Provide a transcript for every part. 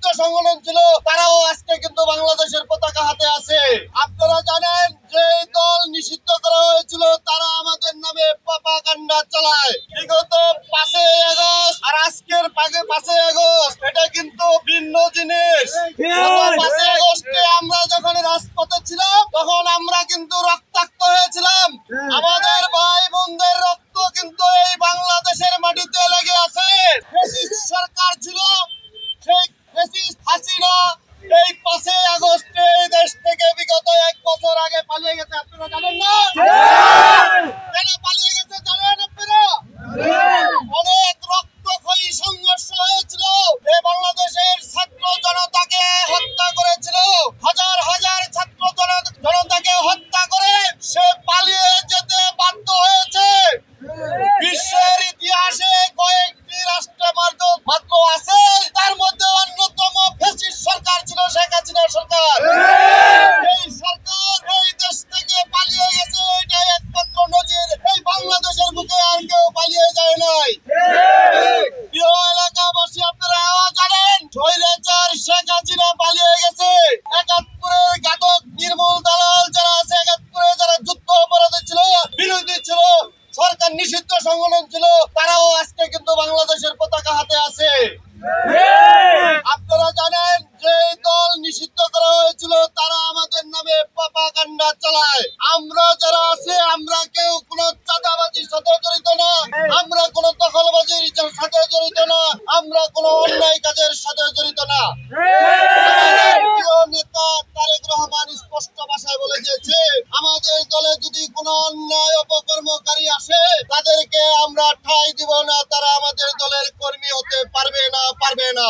সাহিত্য সংগঠন ছিল তারাও আজকে কিন্তু বাংলাদেশের পতাকা হাতে আছে। আপনারা জানেন যে দল নিষিদ্ধ করা হয়েছিল তারা আমাদের নামে পাপা কান্ডা চালায়। বিগত পাঁচে আগস্ট আর আজকের পাগে পাঁচে আগস্ট এটা কিন্তু ভিন্ন জিনিস। পাঁচে আগস্টে আমরা যখন রাজপথে ছিলাম তখন আমরা কিন্তু রক্তাক্ত গেছে আপনারা জানেন না? কেন পালিয়ে গেছে জানেন আপনারা? অনেক রক্তক্ষয়ী সংঘর্ষ হয়েছিল। এই বাংলাদেশের ছাত্র জনতাকে হত্যা করেছিল। হাজার হাজার ছাত্র জন- জনতাকে হত্যা করে সে পালিয়ে যেতে বাধ্য হয়েছে। বিশ্বের ইতিহাসে কয়েকটি রাষ্ট্র মাত্র আছে। তার মধ্যে অন্যতম ফেসিস্ট সরকার ছিল শেখ হাসিনা সরকার। স্বৈরাচার শেখ হাসিনা পালিয়ে গেছে। একাত্তরের ঘাতক নির্মূল দালাল যারা আছে, একাত্তরে যারা যুদ্ধ অপরাধী ছিল, বিরোধী ছিল, সরকার নিষিদ্ধ সংগঠন ছিল, তারাও আজকে কিন্তু বাংলাদেশের পতাকা হাতে আছে। আমরা যারা আছে, আমরা কেউ কোনো চাঁদাবাজির সাথে জড়িত না। আমরা কোনো দখলবাজির সাথে জড়িত না। আমরা কোনো অন্যায় কাজের সাথে জড়িত না। স্পষ্ট ভাষায় আমাদের দলে যদি কোনো অন্যায় আসে, তাদেরকে আমরা ঠাঁই দিব না। তারা আমাদের দলের কর্মী হতে পারবে না পারবে না।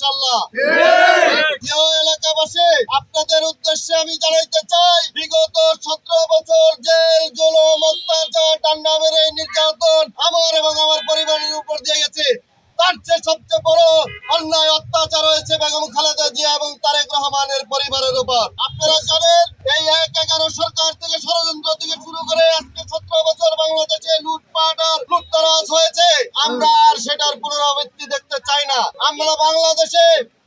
ইনশাল্লাহ এলাকাবাসী আপনাদের উদ্দেশ্যে আমি জানাইতে চাই বিগত সতেরো বছর জেল অন্যায় অত্যাচার হয়েছে বেগম খালেদা জিয়া এবং তারেক রহমানের পরিবারের উপর। আপনারা জানেন, এই এক এগারো সরকার থেকে ষড়যন্ত্র থেকে শুরু করে আজকে সতেরো বছর বাংলাদেশে লুটপাট আর লুটতরাজ হয়েছে। আমরা আর সেটার পুনরাবৃত্তি দেখতে চাই না। আমরা বাংলাদেশে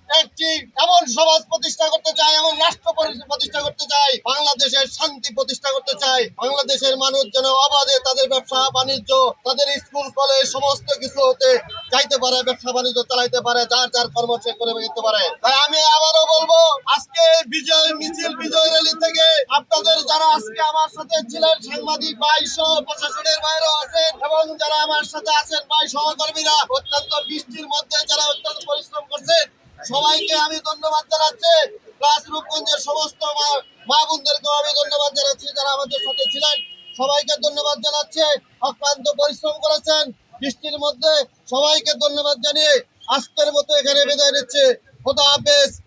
একটি এমন সমাজ প্রতিষ্ঠা করতে চাই, এমন রাষ্ট্র প্রতিষ্ঠা করতে চাই, বাংলাদেশের শান্তি প্রতিষ্ঠা করতে চাই। বাংলাদেশের মানুষ যেন অবাধে তাদের ব্যবসা, বাণিজ্য, তাদের স্কুল, কলেজ, সমস্ত কিছু হতে যাইতে পারে, ব্যবসা, বাণিজ্য চালাইতে পারে, যার যার কর্ম করে যেতে পারে। তাই আমি আবারও বলব, আজকে বিজয় মিছিল, বিজয় র্যালি থেকে আপনাদের যারা আজকে আমার সাথে ছিলেন, সাংবাদিক সহ প্রশাসনের বাইরেও আছেন এবং যারা আমার সাথে আছেন, ভাই সহকর্মীরা, অত্যন্ত বৃষ্টির মধ্যে যারা অত্যন্ত পরিশ্রম করছেন সবাইকে আমি ধন্যবাদ জানাচ্ছি। ক্লাস রূপগঞ্জের সমস্ত মা- বোনদেরকেও আমি ধন্যবাদ জানাচ্ছি যারা আমাদের সাথে ছিলেন। সবাইকে ধন্যবাদ জানাচ্ছে। অক্লান্ত পরিশ্রম করেছেন। বৃষ্টির মধ্যে সবাইকে ধন্যবাদ জানিয়ে আজকের মতো এখানে বিদায় নিচ্ছে। খোদা হাফেজ।